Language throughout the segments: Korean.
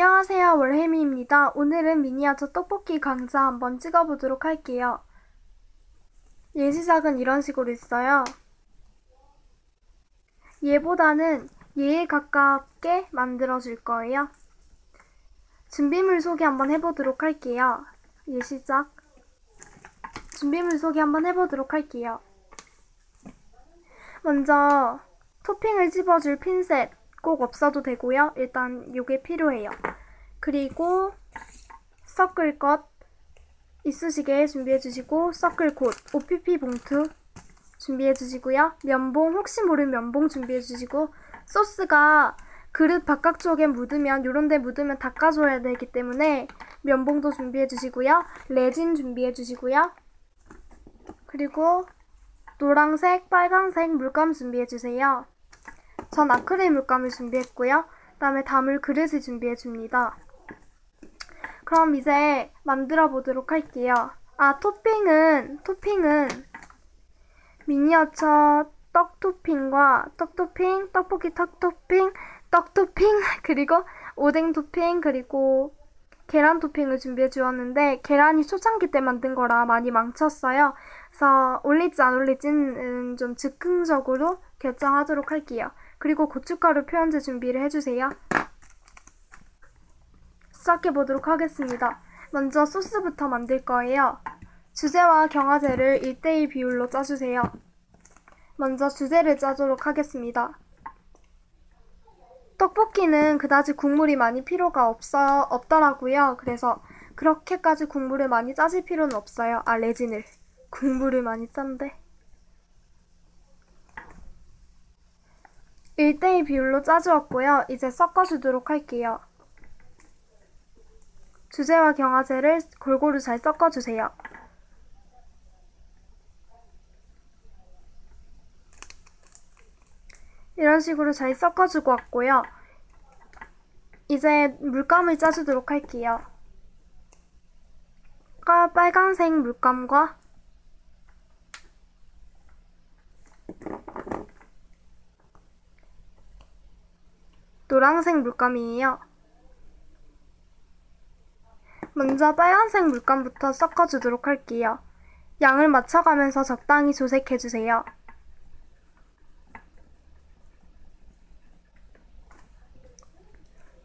안녕하세요. 월혜미입니다. 오늘은 미니어처 떡볶이 강좌 한번 찍어보도록 할게요. 예시작은 이런 식으로 있어요. 얘보다는 얘에 가깝게 만들어줄 거예요. 준비물 소개 한번 해보도록 할게요. 예시작. 준비물 소개 한번 해보도록 할게요. 먼저 토핑을 집어줄 핀셋 꼭 없어도 되고요. 일단 이게 필요해요. 그리고 섞을 것 이쑤시개 준비해 주시고 섞을 곳 OPP 봉투 준비해 주시고요. 면봉 혹시 모르는 면봉 준비해 주시고 소스가 그릇 바깥쪽에 묻으면 요런 데 묻으면 닦아줘야 되기 때문에 면봉도 준비해 주시고요. 레진 준비해 주시고요. 그리고 노란색, 빨간색 물감 준비해 주세요. 전 아크릴 물감을 준비했고요. 그 다음에 다물 그릇을 준비해 줍니다. 그럼 이제 만들어 보도록 할게요. 아, 토핑은, 토핑은 미니어처 떡 토핑과 떡 토핑, 떡볶이 떡 토핑, 떡 토핑, 그리고 오뎅 토핑, 그리고 계란 토핑을 준비해 주었는데 계란이 초창기 때 만든 거라 많이 망쳤어요. 그래서 올릴지 안 올릴지는 좀 즉흥적으로 결정하도록 할게요. 그리고 고춧가루 표현제 준비를 해주세요. 시작해 보도록 하겠습니다. 먼저 소스부터 만들 거예요. 주재와 경화제를 1대1 비율로 짜주세요. 먼저 주재를 짜도록 하겠습니다. 떡볶이는 그다지 국물이 많이 필요가 없어, 없더라고요. 그래서 그렇게까지 국물을 많이 짜질 필요는 없어요. 아, 레진을. 국물을 많이 짠데. 1대1 비율로 짜주었고요. 이제 섞어주도록 할게요. 주재와 경화제를 골고루 잘 섞어주세요. 이런 식으로 잘 섞어주고 왔고요. 이제 물감을 짜주도록 할게요. 빨간색 물감과 노란색 물감이에요. 먼저 빨간색 물감부터 섞어주도록 할게요. 양을 맞춰가면서 적당히 조색해주세요.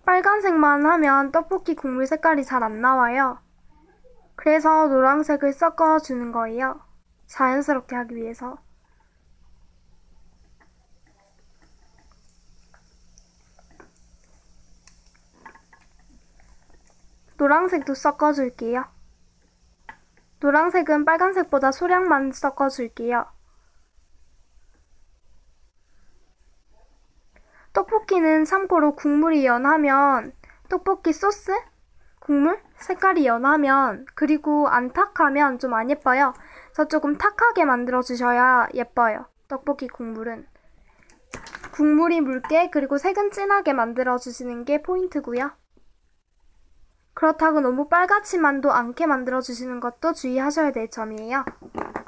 빨간색만 하면 떡볶이 국물 색깔이 잘 안 나와요. 그래서 노란색을 섞어주는 거예요. 자연스럽게 하기 위해서. 노란색도 섞어줄게요. 노란색은 빨간색보다 소량만 섞어줄게요. 떡볶이는 참고로 국물이 연하면 떡볶이 소스? 국물? 색깔이 연하면 그리고 안 탁하면 좀 안 예뻐요. 그래서 조금 탁하게 만들어 주셔야 예뻐요. 떡볶이 국물은. 국물이 묽게 그리고 색은 진하게 만들어 주시는 게 포인트고요. 그렇다고 너무 빨갛지만도 않게 만들어주시는 것도 주의하셔야 될 점이에요.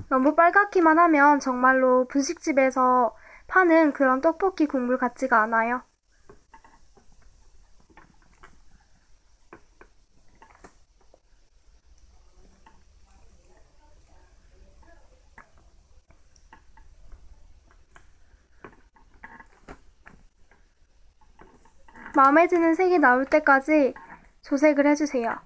너무 빨갛기만 하면 정말로 분식집에서 파는 그런 떡볶이 국물 같지가 않아요. 마음에 드는 색이 나올 때까지 조색을 해주세요.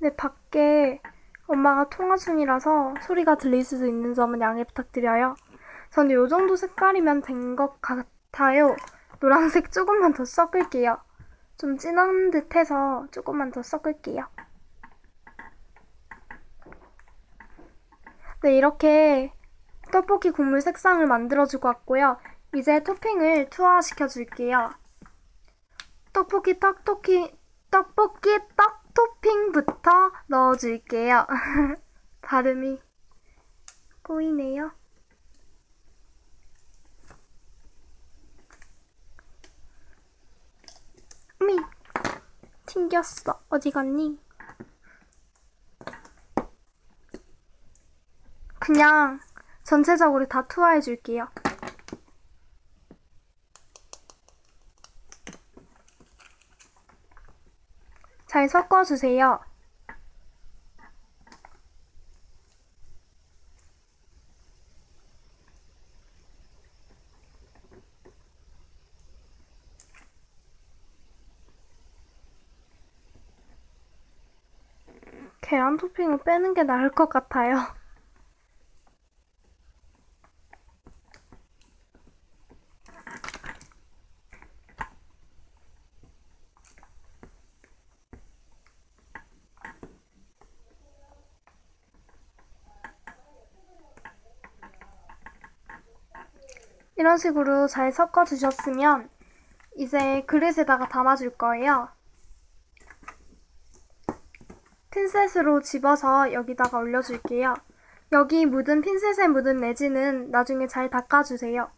네, 밖에 엄마가 통화 중이라서 소리가 들릴 수도 있는 점은 양해 부탁드려요. 저는 이 정도 색깔이면 된 것 같아요. 노란색 조금만 더 섞을게요. 좀 진한 듯해서 조금만 더 섞을게요. 네, 이렇게 떡볶이 국물 색상을 만들어주고 왔고요. 이제 토핑을 투하시켜 줄게요. 떡볶이 떡토끼 떡볶이 떡 토핑부터 넣어줄게요. 발음이 꼬이네요. 미 튕겼어. 어디 갔니? 그냥 전체적으로 다 투하해 줄게요. 잘 섞어주세요. 계란 토핑을 빼는 게 나을 것 같아요. 이런 식으로 잘 섞어 주셨으면 이제 그릇에다가 담아줄 거예요. 핀셋으로 집어서 여기다가 올려줄게요. 여기 묻은 핀셋에 묻은 레진은 나중에 잘 닦아주세요.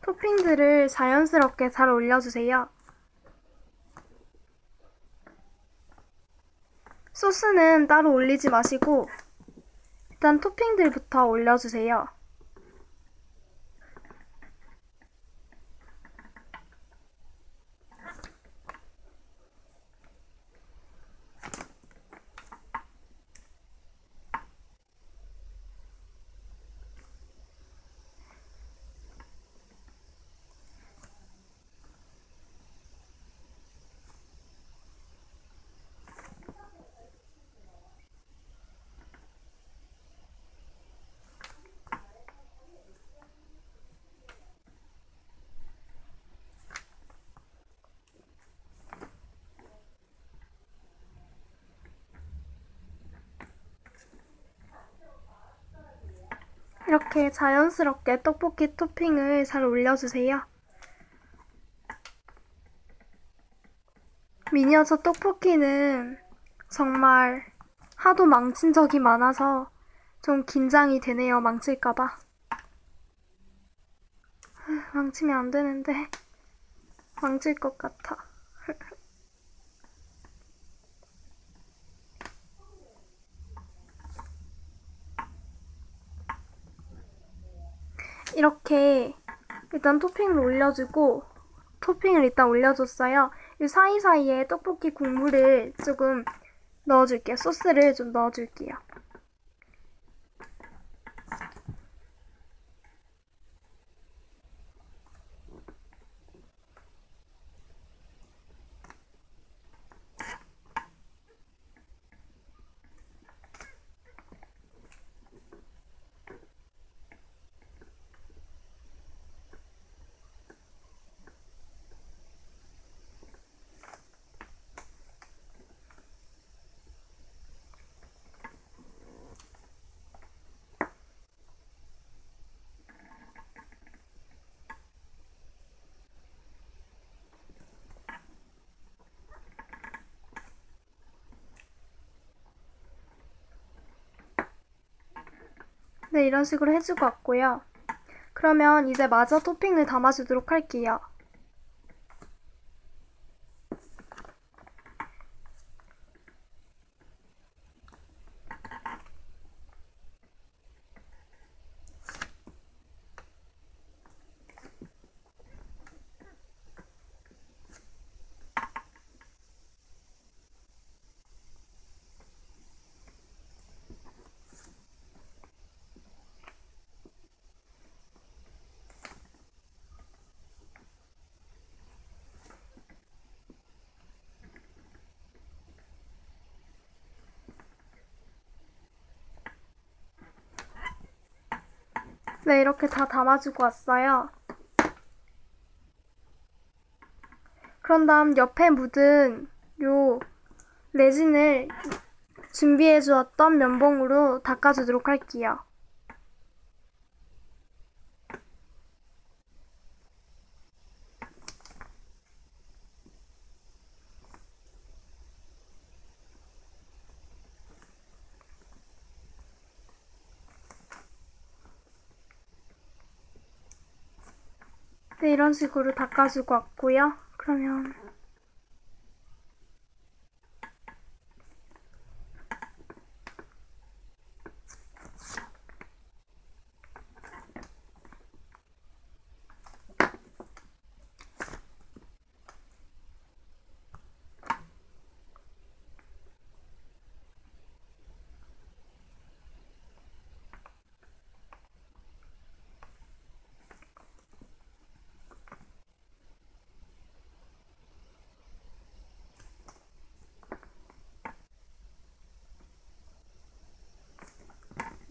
토핑들을 자연스럽게 잘 올려주세요. 소스는 따로 올리지 마시고 일단 토핑들부터 올려주세요. 이렇게 자연스럽게 떡볶이 토핑을 잘 올려주세요. 미니어처 떡볶이는 정말 하도 망친 적이 많아서 좀 긴장이 되네요. 망칠까봐. 망치면 안 되는데 망칠 것 같아. 이렇게 일단 토핑을 올려주고 토핑을 일단 올려줬어요. 이 사이사이에 떡볶이 국물을 조금 넣어줄게요. 소스를 좀 넣어줄게요. 네, 이런 식으로 해주고 왔고요. 그러면 이제 마저 토핑을 담아주도록 할게요. 네, 이렇게 다 담아주고 왔어요. 그런 다음 옆에 묻은 요 레진을 준비해 주었던 면봉으로 닦아주도록 할게요. 이런 식으로 닦아주고 왔고요. 그러면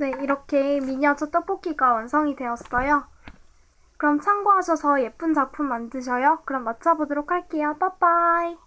네, 이렇게 미니어처 떡볶이가 완성이 되었어요. 그럼 참고하셔서 예쁜 작품 만드셔요. 그럼 맞춰보도록 할게요. 빠빠이.